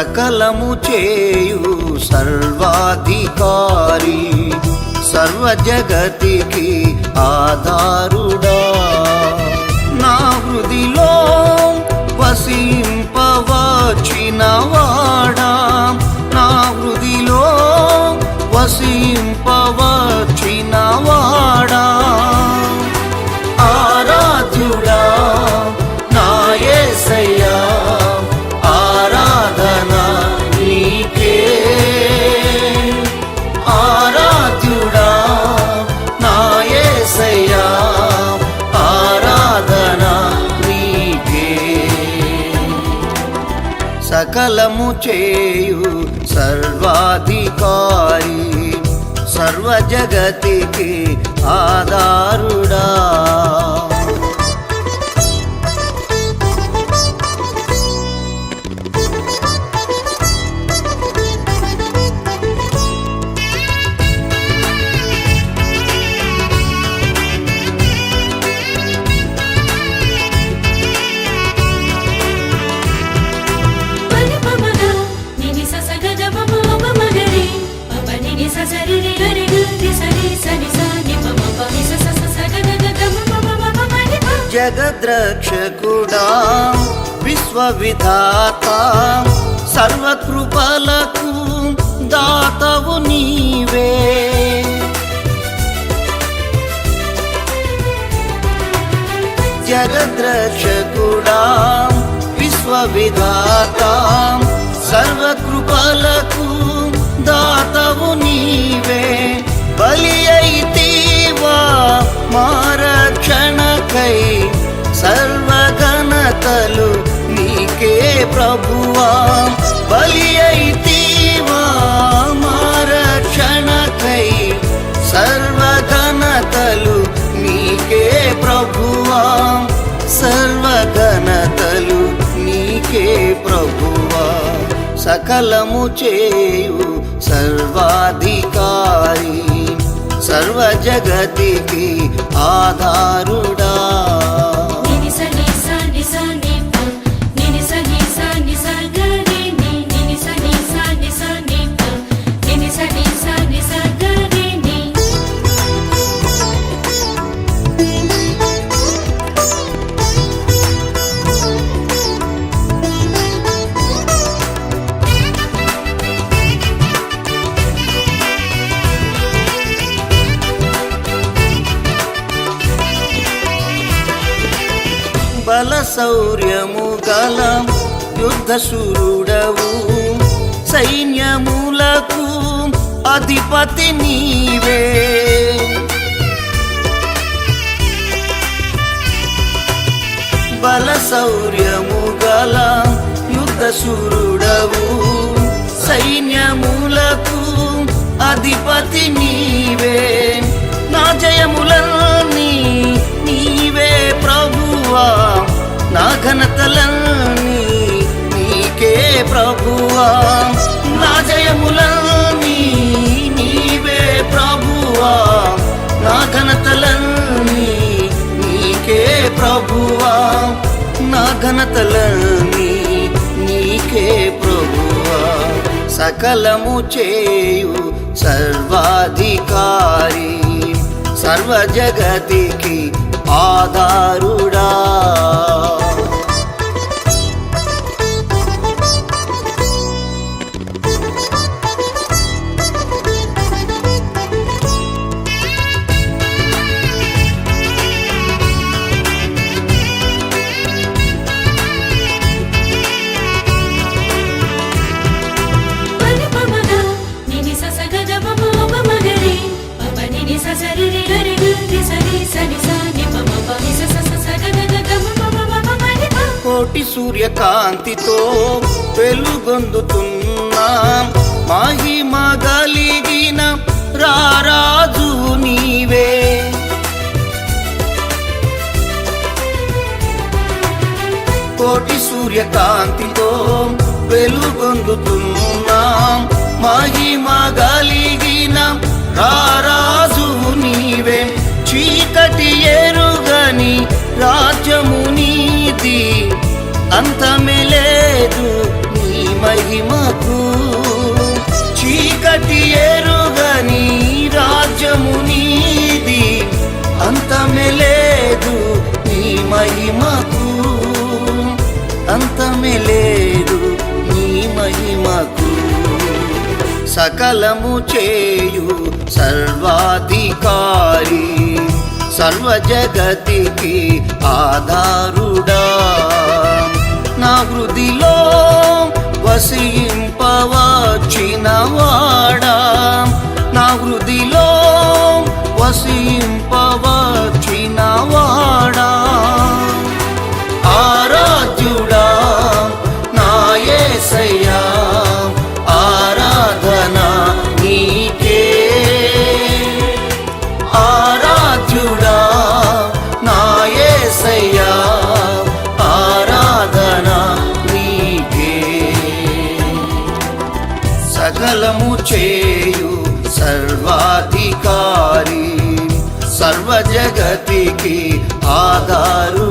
సకలము చేయు సర్వాధికారి సర్వ జగతికి ఆధారుడా. నా హృదిలో వసింపవచ్చినవాడా నా హృదిలో వసింప సకలము చేయు సర్వాధికారి సర్వజగతికి ఆధారుడా. జగద్రక్షకుడా విశ్వవిధాత సర్వకృపలకు దాతవు నీవే. జగద్రక్షకుడా విశ్వవిధాత సర్వకృపలకు సకలము చేయు సర్వాధికారి సర్వజగతికి ఆధారుడా. బల శౌర్యము గల యుద్ధశూరుడవు. సైన్యములకు అధిపతి నీవే. బల శౌర్యము గల యుద్ధశూరుడవు. సైన్యములకు అధిపతి నీవే. ప్రభువ నా జయములన్నీ నీవే ప్రభువా నా ఘనతలన్నీ నీకే ప్రభువా నా ఘనతలన్నీ నీకే ప్రభువా. సకలము చేయు సర్వాధికారి సర్వజగతికి ఆధారుడా. నీటి సూర్యకాంతితో వెలుగొందుతున్నాం. మహిమ గలిగిన రారాజు నీవే. కోటి సూర్యకాంతితో వెలుగొందుతున్నాం. మహిమ గలిగిన రారాజు నీవే. అంతమే లేదు నీ మహిమకు. చీకటి ఎరుగని రాజ్యము నీది. అంతమే లేదు నీ మహిమకు. అంతమే లేదు నీ మహిమకు. సకలము చేయు సర్వాధికారి సర్వ జగతికి ఆధారుడా. హృదిలో వసింపవచ్చినవాడా సకలము చేయు సర్వాధికారి సర్వజగతికి ఆధారు.